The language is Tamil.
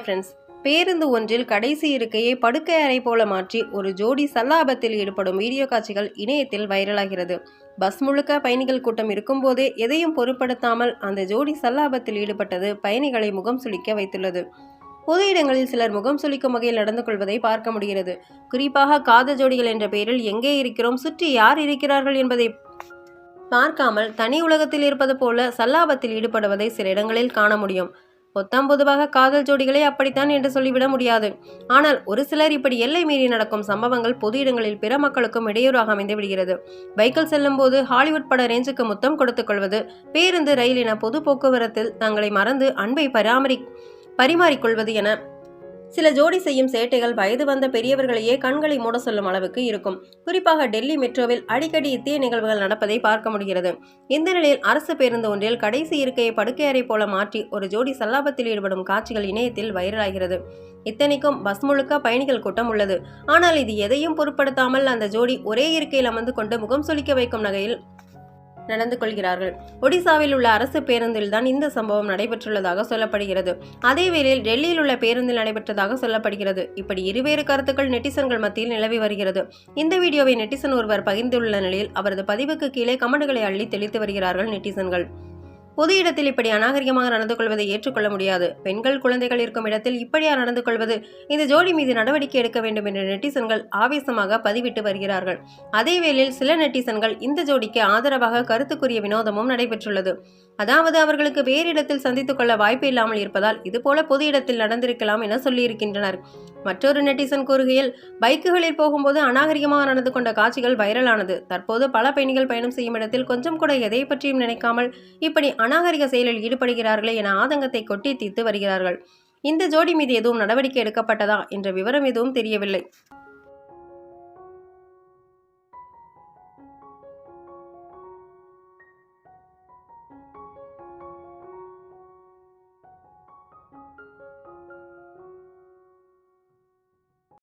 ஹாய் ஃப்ரெண்ட்ஸ் பேருந்து ஒன்றில் கடைசி இருக்கையை படுக்கை அறை போல மாற்றி ஒரு ஜோடி சல்லாபத்தில் ஈடுபடும் வீடியோ காட்சிகள் இணையத்தில் வைரலாகிறது. பஸ் முழுக்க பயணிகள் கூட்டம் இருக்கும்போதே எதையும் பொருட்படுத்தாமல் அந்த ஜோடி சல்லாபத்தில் ஈடுபட்டது பயணிகளை முகம் சுளிக்க வைத்துள்ளது. பொது இடங்களில் சிலர் முகம் சுளிக்கும் வகையில் நடந்து கொள்வதை பார்க்க முடிகிறது. குறிப்பாக காத ஜோடிகள் என்ற பெயரில் எங்கே இருக்கிறோம் சுற்றி யார் இருக்கிறார்கள் என்பதை பார்க்காமல் தனி உலகத்தில் இருப்பது போல சல்லாபத்தில் ஈடுபடுவதை சில இடங்களில் காண முடியும். பொத்தாம் பொதுவாக காதல் ஜோடிகளே அப்படித்தான் என்று சொல்லிவிட முடியாது. ஆனால் ஒரு சிலர் இப்படி எல்லை மீறி நடக்கும் சம்பவங்கள் பொது இடங்களில் பிற மக்களுக்கும் இடையூறாக அமைந்து விடுகிறது. பைக்கில் செல்லும் போது ஹாலிவுட் பட ரேஞ்சுக்கு முத்தம் கொடுத்துக் கொள்வது பேருந்து ரயில் என பொது போக்குவரத்தில் தங்களை மறந்து அன்பை பராமரி பரிமாறிக்கொள்வது என சில ஜோடி செய்யும் சேட்டைகள் வயது வந்த பெரியவர்களையே கண்களை மூட சொல்லும் அளவுக்கு இருக்கும். குறிப்பாக டெல்லி மெட்ரோவில் அடிக்கடி இத்தகைய நிகழ்வுகள் நடப்பதை பார்க்க முடிகிறது. இந்த நிலையில் அரசு பேருந்து ஒன்றில் கடைசி இருக்கையை படுக்கை அறை போல மாற்றி ஒரு ஜோடி சல்லாபத்தில் ஈடுபடும் காட்சிகள் இணையத்தில் வைரலாகிறது. இத்தனைக்கும் பஸ் முழுக்க பயணிகள் கூட்டம் உள்ளது. ஆனால் இது எதையும் பொருட்படுத்தாமல் அந்த ஜோடி ஒரே இருக்கையில் அமர்ந்து கொண்டு முகம் சொலிக்க வைக்கும் நகையில் நடந்து கொள்கிறார்கள். ஒடிசாவில் உள்ள அரசு பேருந்தில் தான் இந்த சம்பவம் நடைபெற்றுள்ளதாக சொல்லப்படுகிறது. அதே வேளையில் டெல்லியில் உள்ள பேருந்தில் நடைபெற்றதாக சொல்லப்படுகிறது. இப்படி இருவேறு கருத்துக்கள் நெட்டிசன்கள் மத்தியில் நிலவி வருகிறது. இந்த வீடியோவை நெட்டிசன் ஒருவர் பகிர்ந்துள்ள நிலையில் அவரது பதிவுக்கு கீழே கமெண்ட்களை அள்ளி தெளித்து வருகிறார்கள் நெட்டிசன்கள். பொது இடத்தில் இப்படி அநாகரிகமாக நடந்து கொள்வதை ஏற்றுக்கொள்ள முடியாது. பெண்கள் குழந்தைகள் இருக்கும் இடத்தில் இப்படியா நடந்து கொள்வது? இந்த ஜோடி மீது நடவடிக்கை எடுக்க வேண்டும் என்ற நெட்டிசன்கள் ஆவேசமாக பதிவிட்டு வருகிறார்கள். அதேவேளையில் சில நெட்டிசன்கள் இந்த ஜோடிக்கு ஆதரவாக கருத்துக்குரிய வினோதமும் நடைபெற்றுள்ளது. அதாவது அவர்களுக்கு வேறு இடத்தில் சந்தித்துக் கொள்ள வாய்ப்பு இல்லாமல் இருப்பதால் இதுபோல பொது இடத்தில் நடந்திருக்கலாம் என சொல்லியிருக்கின்றனர். மற்றொரு நெட்டிசன் கூறுகையில் பைக்குகளில் போகும்போது அநாகரிகமாக நடந்து கொண்ட காட்சிகள் வைரலானது. தற்போது பல பயணிகள் பயணம் செய்யும் இடத்தில் கொஞ்சம் கூட எதை பற்றியும் நினைக்காமல் இப்படி அநாகரிக செயலில் ஈடுபடுகிறார்களே என ஆதங்கத்தை கொட்டி தீர்த்து வருகிறார்கள். இந்த ஜோடி மீது எதுவும் நடவடிக்கை எடுக்கப்பட்டதா என்ற விவரம் எதுவும் தெரியவில்லை.